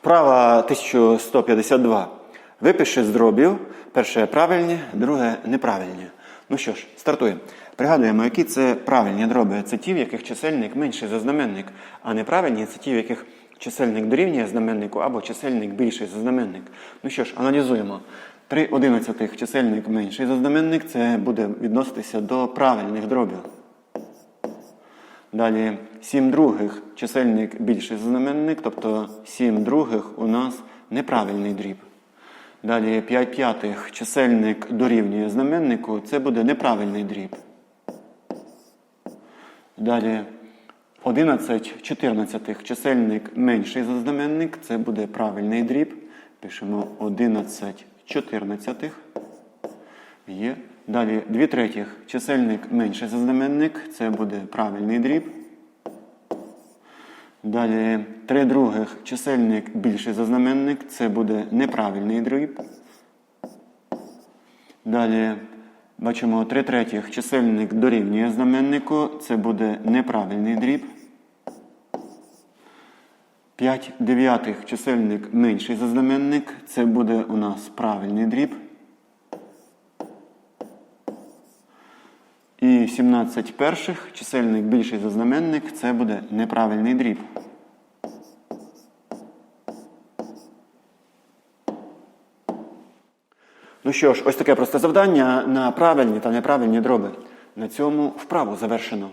Вправа 1152. Випиши з дробів. Перше правильні, друге неправильні. Ну що ж, стартуємо. Пригадуємо, які це правильні дроби. Це ті, в яких чисельник менший за знаменник, а неправильні це ті, в яких чисельник дорівнює знаменнику або чисельник більший за знаменник. Ну що ж, аналізуємо. 3 одинадцятих чисельник менший за знаменник, це буде відноситися до правильних дробів. Далі 7 других чисельник більший за знаменник, тобто 7 других у нас неправильний дріб. Далі 5 п'ятих чисельник дорівнює знаменнику, це буде неправильний дріб. Далі 11 чотирнадцятих чисельник менший за знаменник, це буде правильний дріб. Пишемо 11 чотирнадцятих. Є. Далі 2 третіх чисельник менший за знаменник, це буде правильний дріб. Далі 3 других чисельник більший за знаменник, це буде неправильний дріб. Далі бачимо 3 третіх чисельник дорівнює знаменнику, це буде неправильний дріб. 5 дев'ятих чисельник менший за знаменник, це буде у нас правильний дріб. І 17 перших чисельник більший за знаменник, це буде неправильний дріб. Ну що ж, ось таке просте завдання на правильні та неправильні дроби. На цьому вправу завершено.